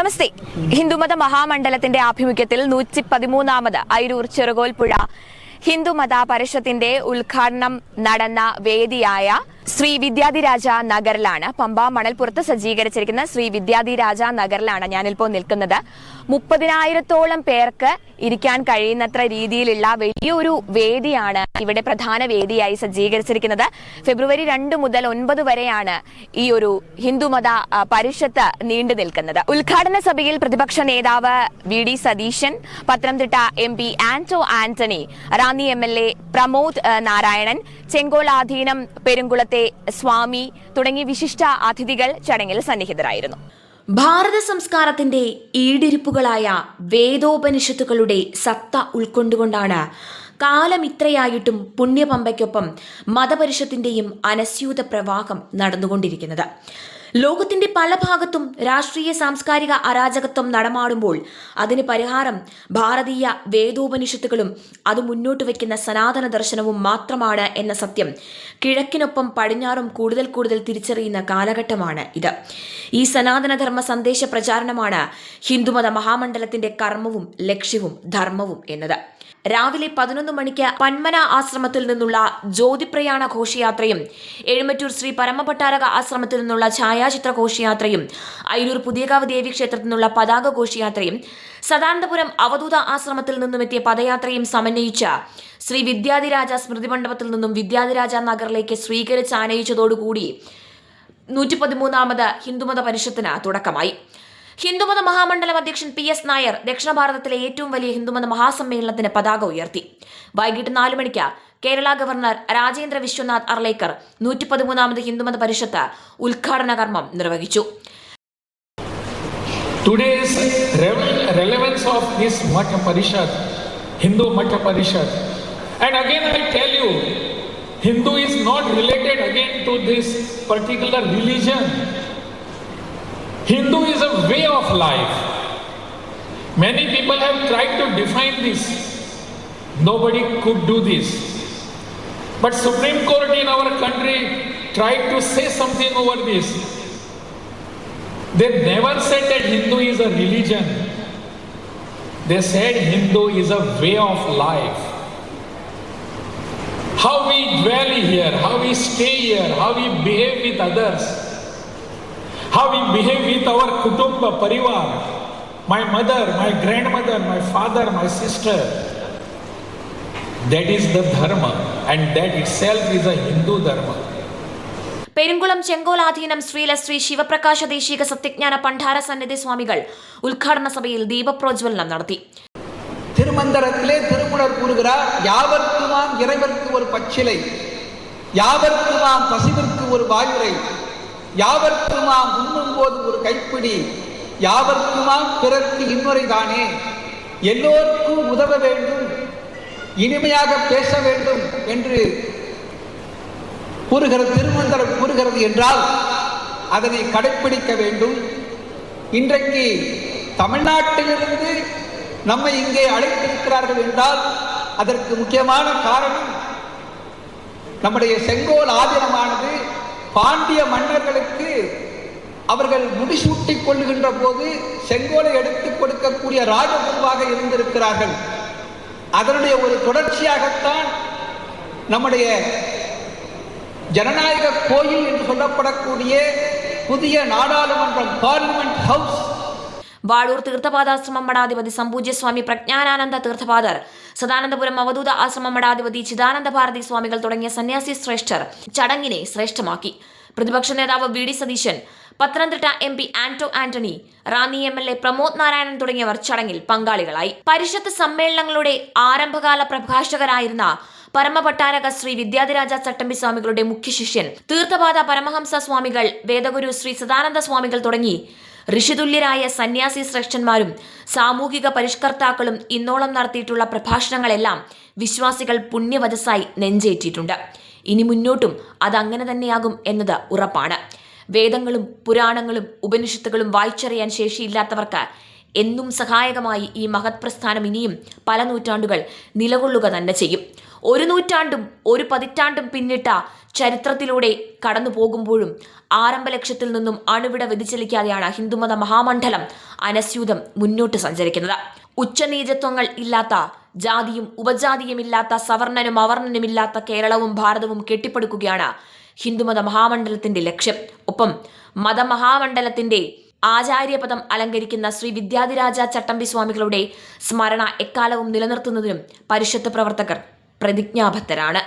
നമസ്തേ. ഹിന്ദുമത മഹാമണ്ഡലത്തിന്റെ ആഭിമുഖ്യത്തിൽ നൂറ്റി പതിമൂന്നാമത് അയിരൂർ ചെറുകോൽപ്പുഴ ഹിന്ദുമത പരിഷത്തിന്റെ ഉദ്ഘാടനം നടന്ന വേദിയായ ശ്രീ വിദ്യാധിരാജ നഗറിലാണ്. പമ്പ മണൽപ്പുറത്ത് സജ്ജീകരിച്ചിരിക്കുന്ന ശ്രീ വിദ്യാധിരാജ നഗറിലാണ് ഞാനിപ്പോൾ നിൽക്കുന്നത്. മുപ്പതിനായിരത്തോളം പേർക്ക് ഇരിക്കാൻ കഴിയുന്നത്ര രീതിയിലുള്ള വലിയൊരു വേദിയാണ് ഇവിടെ പ്രധാന വേദിയായി സജ്ജീകരിച്ചിരിക്കുന്നത്. ഫെബ്രുവരി രണ്ട് മുതൽ ഒൻപത് വരെയാണ് ഈ ഒരു ഹിന്ദുമത പരിഷത്ത് നീണ്ടു നിൽക്കുന്നത്. ഉദ്ഘാടന സഭയിൽ പ്രതിപക്ഷ നേതാവ് V D Satheesan Pathanamthitta M P Anto Antony Ranni M L A Pramod Narayanan Chengoladheenam പെരുങ്കുളത്തെ സ്വാമി തുടങ്ങി വിശിഷ്ട അതിഥികൾ ചടങ്ങിൽ സന്നിഹിതരായിരുന്നു. ഭാരത സംസ്കാരത്തിന്റെ ഈടിരിപ്പുകളായ വേദോപനിഷത്തുകളുടെ സത്ത ഉൾക്കൊണ്ടുകൊണ്ടാണ് കാലം ഇത്രയായിട്ടും പുണ്യപമ്പയ്ക്കൊപ്പം മതപരിഷത്തിന്റെയും അനസ്യൂത പ്രവാഹം നടന്നുകൊണ്ടിരിക്കുന്നത്. ലോകത്തിന്റെ പല ഭാഗത്തും രാഷ്ട്രീയ സാംസ്കാരിക അരാജകത്വം നടമാടുമ്പോൾ അതിന് പരിഹാരം ഭാരതീയ വേദോപനിഷത്തുകളും അത് മുന്നോട്ട് വയ്ക്കുന്ന സനാതന ദർശനവും മാത്രമാണ് എന്ന സത്യം കിഴക്കിനൊപ്പം പടിഞ്ഞാറും കൂടുതൽ കൂടുതൽ തിരിച്ചറിയുന്ന കാലഘട്ടമാണ് ഇത്. ഈ സനാതനധർമ്മ സന്ദേശ പ്രചാരണമാണ് ഹിന്ദുമത മഹാമണ്ഡലത്തിന്റെ കർമ്മവും ലക്ഷ്യവും ധർമ്മവും എന്നത്. രാവിലെ പതിനൊന്ന് മണിക്ക് പന്മന ആശ്രമത്തിൽ നിന്നുള്ള ജ്യോതിപ്രയാണ ഘോഷയാത്രയും എഴുമറ്റൂർ ശ്രീ പരമപട്ടാരക ആശ്രമത്തിൽ നിന്നുള്ള ഛായാചിത്ര ഘോഷയാത്രയും അയിരൂർ പുതിയകാവ് ദേവി ക്ഷേത്രത്തിൽ നിന്നുള്ള പതാക ഘോഷയാത്രയും സദാനന്ദപുരം അവധൂത ആശ്രമത്തിൽ നിന്നും എത്തിയ പദയാത്രയും സമന്വയിച്ച ശ്രീ വിദ്യാധിരാജ സ്മൃതി മണ്ഡപത്തിൽ നിന്നും വിദ്യാധിരാജ നഗറിലേക്ക് സ്വീകരിച്ച് ആനയിച്ചതോടുകൂടി നൂറ്റി പതിമൂന്നാമത് ഹിന്ദുമത പരിഷത്തിന് തുടക്കമായി. ഹിന്ദുമത മഹാമണ്ഡലം അധ്യക്ഷൻ പി എസ് നായർ ദക്ഷിണ ഭാരതത്തിലെ ഏറ്റവും വലിയ ഹിന്ദുമത മഹാസമ്മേളനത്തിന് പതാക ഉയർത്തി വൈകിട്ട് നാലു മണിക്ക് കേരള ഗവർണർ രാജേന്ദ്ര വിശ്വനാഥ് അർലേക്കർ നൂറ്റി പതിമൂന്നാമത് ഹിന്ദുമത പരിഷത്ത് ഉദ്ഘാടന കർമ്മം നിർവഹിച്ചു Today's re- relevance of this Matha Parishad, Hindu Matha Parishad. And again I tell you, Hindu is not related again to this particular religion. Hindu is a way of life. Many people have tried to define this. Nobody could do this. But Supreme Court in our country tried to say something over this. They never said that Hindu is a religion. They said Hindu is a way of life. How we dwell here, how we stay here, how we behave with others, how we behave with our kutumba, parivar, my mother, my grandmother, my father, my sister. That is the dharma, and that itself is a Hindu dharma. Perunkulam ചെങ്കോലാധീനം Srila Shri ശിവപ്രകാശ ദേശിക സത്യജ്ഞാന പണ്ഡാര സന്നിധി സ്വാമികൾ ഉദ്ഘാടന സഭയിൽ ദീപപ്രോജ്വലനം നടത്തി திருமந்தரத்திலே திருமுனர் கூறுகிறார் யாவர்க்குமாம் இறைவர்க்கு ஒரு பச்சிலை யாவர்க்குமாம் பசிவிற்கு ஒரு வாயுரை யாவர்க்குமாம் உண்ணும் போது ஒரு கைப்பிடி? யாவர்க்குமாம் பிறர்க்கு இன்னொரை தானே? எல்லோருக்கும் உதவ வேண்டும் இனிமையாக பேச வேண்டும் என்று கூறுகிறது திருமந்திரம் கூறுகிறது என்றால் அதனை கடைப்பிடிக்க வேண்டும். இன்றைக்கு தமிழ்நாட்டிலிருந்து நம்மை இங்கே அழைத்திருக்கிறார்கள் என்றால் அதற்கு முக்கியமான காரணம் நம்முடைய செங்கோல் ஆதீனமானது பாண்டிய மன்னர்களுக்கு அவர்கள் முடிசூட்டி கொள்ளுகின்ற போது செங்கோலை எடுத்துக் கொடுக்கக்கூடிய ராஜகுருவாக இருந்திருக்கிறார்கள். அதனுடைய ஒரு தொடர்ச்சியாகத்தான் நம்முடைய ஜனநாயக கோயில் என்று சொல்லப்படக்கூடிய புதிய நாடாளுமன்றம் பார்லிமெண்ட் ஹவுஸ் വാഴൂർ തീർത്ഥപാദാശ്രമം മഠാധിപതി സമ്പൂജ്യസ്വാമി പ്രജ്ഞാനാനന്ദ തീർത്ഥപാദർ സദാനന്ദപുരം അവധൂത ആശ്രമം മഠാധിപതി ചിദാനന്ദ ഭാരതി സ്വാമികൾ തുടങ്ങിയ സന്യാസി ശ്രേഷ്ഠർ ചടങ്ങിനെ ശ്രേഷ്ഠമാക്കി. പ്രതിപക്ഷ നേതാവ് V D Satheesan Pathanamthitta M P Anto Antony Ranni M L A Pramod Narayanan തുടങ്ങിയവർ ചടങ്ങിൽ പങ്കാളികളായി. പരിഷത്ത് സമ്മേളനങ്ങളുടെ ആരംഭകാല പ്രഭാഷകരായിരുന്ന പരമപട്ടാരക ശ്രീ വിദ്യാധിരാജ ചട്ടമ്പി സ്വാമികളുടെ മുഖ്യശിഷ്യൻ തീർത്ഥപാദ പരമഹംസ സ്വാമികൾ വേദഗുരു ശ്രീ സദാനന്ദ സ്വാമികൾ തുടങ്ങി ഋഷിതുല്യരായ സന്യാസി ശ്രേഷ്ഠന്മാരും സാമൂഹിക പരിഷ്കർത്താക്കളും ഇന്നോളം നടത്തിയിട്ടുള്ള പ്രഭാഷണങ്ങളെല്ലാം വിശ്വാസികൾ പുണ്യവചസ്സായി നെഞ്ചേറ്റിയിട്ടുണ്ട്. ഇനി മുന്നോട്ടും അതങ്ങനെ തന്നെയാകും എന്നത് ഉറപ്പാണ്. വേദങ്ങളും പുരാണങ്ങളും ഉപനിഷത്തുകളും വായിച്ചറിയാൻ ശേഷിയില്ലാത്തവർക്ക് എന്നും സഹായകമായി ഈ മഹത് പ്രസ്ഥാനം ഇനിയും പല നൂറ്റാണ്ടുകൾ നിലകൊള്ളുക തന്നെ ചെയ്യും. ഒരു നൂറ്റാണ്ടും ഒരു പതിറ്റാണ്ടും പിന്നിട്ട ചരിത്രത്തിലൂടെ കടന്നു പോകുമ്പോഴും ആരംഭ ലക്ഷ്യത്തിൽ നിന്നും അണുവിട വ്യതിചലിക്കാതെയാണ് ഹിന്ദുമത മഹാമണ്ഡലം അനസ്യൂതം മുന്നോട്ട് സഞ്ചരിക്കുന്നത്. ഉച്ചനീചത്വങ്ങൾ ഇല്ലാത്ത ജാതിയും ഉപജാതിയും ഇല്ലാത്ത സവർണനും അവർണനുമില്ലാത്ത കേരളവും ഭാരതവും കെട്ടിപ്പടുക്കുകയാണ് ഹിന്ദുമത മഹാമണ്ഡലത്തിന്റെ ലക്ഷ്യം. ഒപ്പം മതമഹാമണ്ഡലത്തിന്റെ ആചാര്യപദം അലങ്കരിക്കുന്ന ശ്രീ വിദ്യാധിരാജ ചട്ടമ്പി സ്വാമികളുടെ സ്മരണ എക്കാലവും നിലനിർത്തുന്നതിനും പരിഷത്ത് പ്രവർത്തകർ പ്രതിജ്ഞാബദ്ധരാണ്